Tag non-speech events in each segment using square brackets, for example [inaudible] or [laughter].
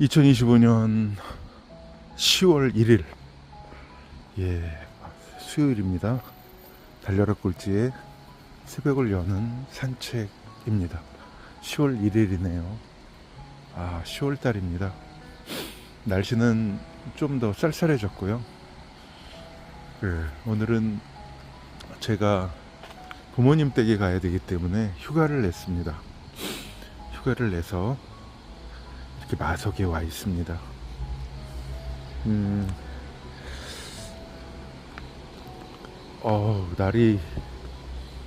2025년 10월 1일. 예 수요일입니다. 달려라 꼴찌의 새벽을 여는 산책입니다. 10월 1일이네요. 아 10월 달입니다. 날씨는 좀 더 쌀쌀해졌고요. 예, 오늘은 제가 부모님 댁에 가야 되기 때문에 휴가를 냈습니다. 휴가를 내서 이렇게 마석에 와 있습니다. 음, 어 날이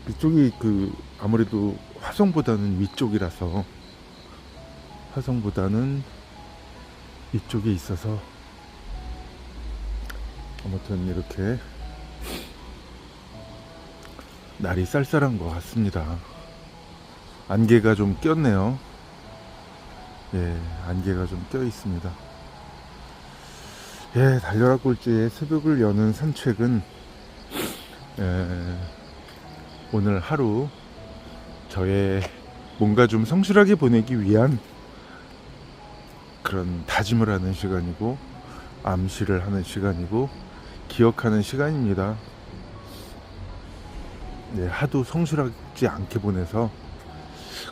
이쪽이 그 아무래도 화성보다는 위쪽이라서 화성보다는 이쪽에 있어서 아무튼 이렇게 날이 쌀쌀한 것 같습니다. 안개가 좀 꼈네요. 예, 안개가 좀 껴 있습니다. 예, 달려라 꼴찌의 새벽을 여는 산책은 예, 오늘 하루 저의 뭔가 좀 성실하게 보내기 위한 그런 다짐을 하는 시간이고 암시를 하는 시간이고 기억하는 시간입니다. 네, 하도 성실하지 않게 보내서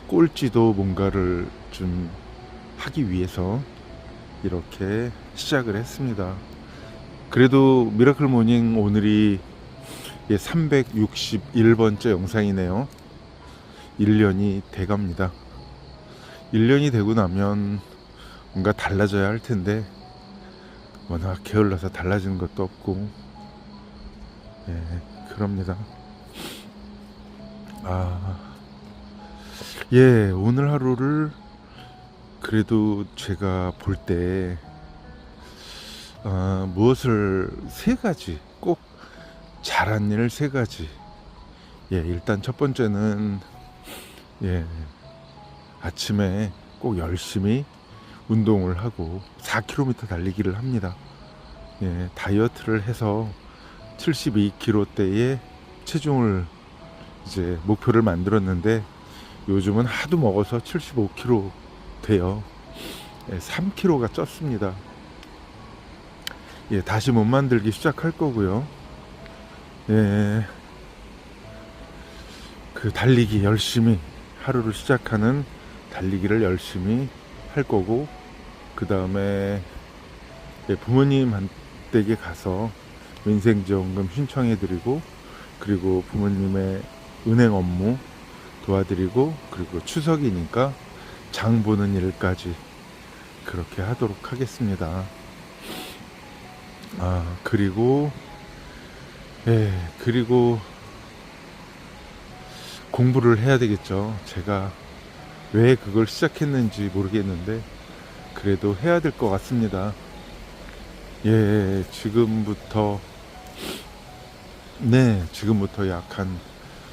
꼴찌도 뭔가를 좀 하기 위해서 이렇게 시작을 했습니다. 그래도 미라클 모닝 오늘이 361번째 영상이네요. 1년이 돼갑니다. 1년이 되고 나면 뭔가 달라져야 할 텐데 워낙 게을러서 달라지는 것도 없고 예, 그럽니다. 아, 예, 오늘 하루를 그래도 제가 볼때 어, 무엇을 세 가지 꼭 잘한 일 세 가지. 예 일단 첫 번째는 예 아침에 꼭 열심히 운동을 하고 4km 달리기를 합니다. 예 다이어트를 해서 72kg대의 체중을 이제 목표를 만들었는데 요즘은 하도 먹어서 75kg 돼요. 예, 3kg가 쪘습니다. 예, 다시 못 만들기 시작할 거고요. 예, 그 달리기 열심히 하루를 시작하는 달리기를 열심히 할 거고 그 다음에 예, 부모님 댁에 가서 민생지원금 신청해드리고 그리고 부모님의 은행 업무 도와드리고 그리고 추석이니까 장 보는 일까지 그렇게 하도록 하겠습니다. 아 그리고 예 그리고 공부를 해야 되겠죠. 제가 왜 그걸 시작했는지 모르겠는데 그래도 해야 될 것 같습니다. 예 지금부터 네 지금부터 약 한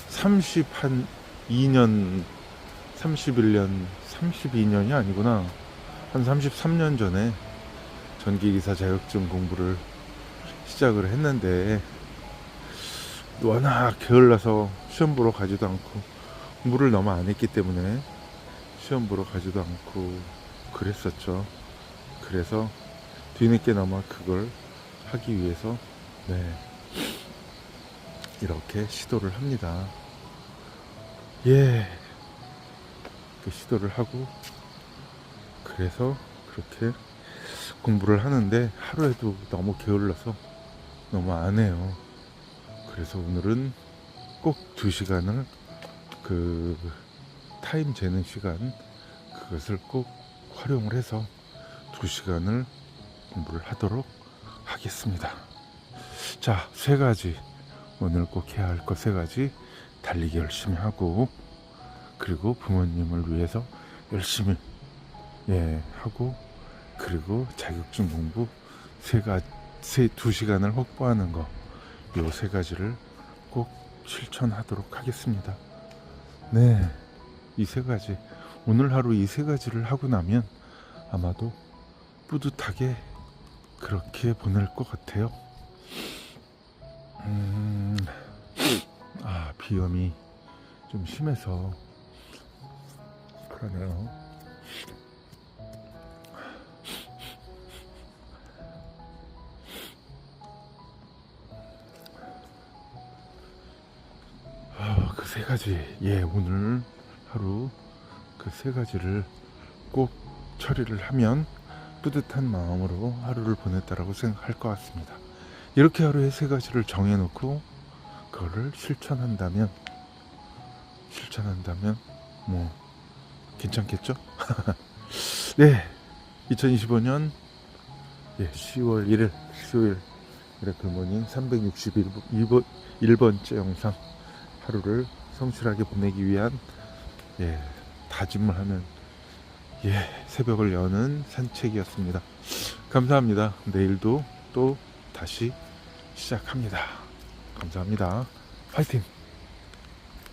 30 한 2년 31년 32년이 아니구나. 한 33년 전에 전기기사 자격증 공부를 시작을 했는데 워낙 게을러서 시험 보러 가지도 않고 공부를 너무 안 했기 때문에 시험 보러 가지도 않고 그랬었죠. 그래서 뒤늦게나마 그걸 하기 위해서 네 이렇게 시도를 합니다. 예 그 시도를 하고 그래서 그렇게 공부를 하는데 하루에도 너무 게을러서 너무 안 해요. 그래서 오늘은 꼭 두 시간을 그 타임 재는 시간 그것을 꼭 활용을 해서 두 시간을 공부를 하도록 하겠습니다. 자, 세 가지 오늘 꼭 해야 할 것 세 가지 달리기 열심히 하고 그리고 부모님을 위해서 열심히 예 하고 그리고 자격증 공부 세 가지 세두 시간을 확보하는 거 요 세 가지를 꼭 실천하도록 하겠습니다. 네, 이 세 가지 오늘 하루 이 세 가지를 하고 나면 아마도 뿌듯하게 그렇게 보낼 것 같아요. 음, 아 비염이 좀 심해서 그러네요. 아, 그 세 가지. 예, 오늘 하루 그 세 가지를 꼭 처리를 하면 뿌듯한 마음으로 하루를 보냈다라고 생각할 것 같습니다. 이렇게 하루에 세 가지를 정해놓고 그거를 실천한다면 실천한다면 뭐 괜찮겠죠? [laughs] 네, 2025년 예, 10월 1일 수요일 미라클 모닝 361번 1번째 영상 하루를 성실하게 보내기 위한 예, 다짐을 하는 예, 새벽을 여는 산책이었습니다. 감사합니다. 내일도 또 다시 시작합니다. 감사합니다. 파이팅!